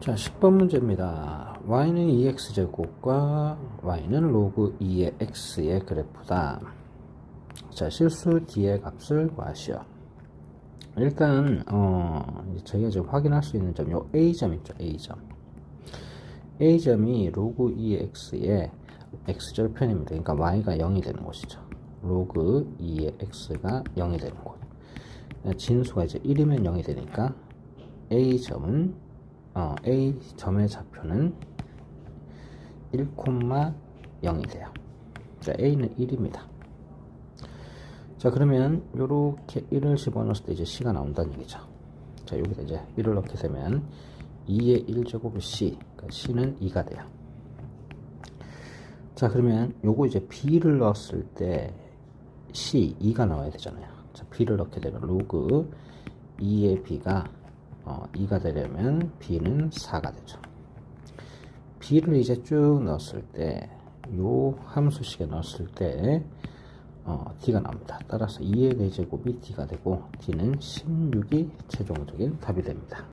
자, 10번 문제입니다. y는 2x제곱과 y는 로그 2의 x의 그래프다. 자, 실수 d의 값을 구하시오. 일단, 어, 저희가 지금 확인할 수 있는 점, 요 A점 있죠, A점. A점이 로그 2의 x의 x절편입니다. 그러니까 y가 0이 되는 곳이죠. 로그 2의 x가 0이 되는 곳. 진수가 이제 1이면 0이 되니까 A점은 어, A 점의 좌표는 1,0이 돼요. 자, A는 1입니다. 자, 그러면 요렇게 1을 집어넣었을 때 이제 C가 나온다는 얘기죠. 자, 여기다 이제 1을 넣게 되면 2의 1제곱이 C, 그러니까 C는 2가 돼요. 자, 그러면 요거 이제 B를 넣었을 때 C, 2가 나와야 되잖아요. 자, B를 넣게 되면 로그 2의 B가 어, 2가 되려면 b는 4가 되죠. b를 이제 쭉 넣었을 때, 요 함수식에 넣었을 때, 어, d가 나옵니다. 따라서 2의 4제곱이 d가 되고, d는 16이 최종적인 답이 됩니다.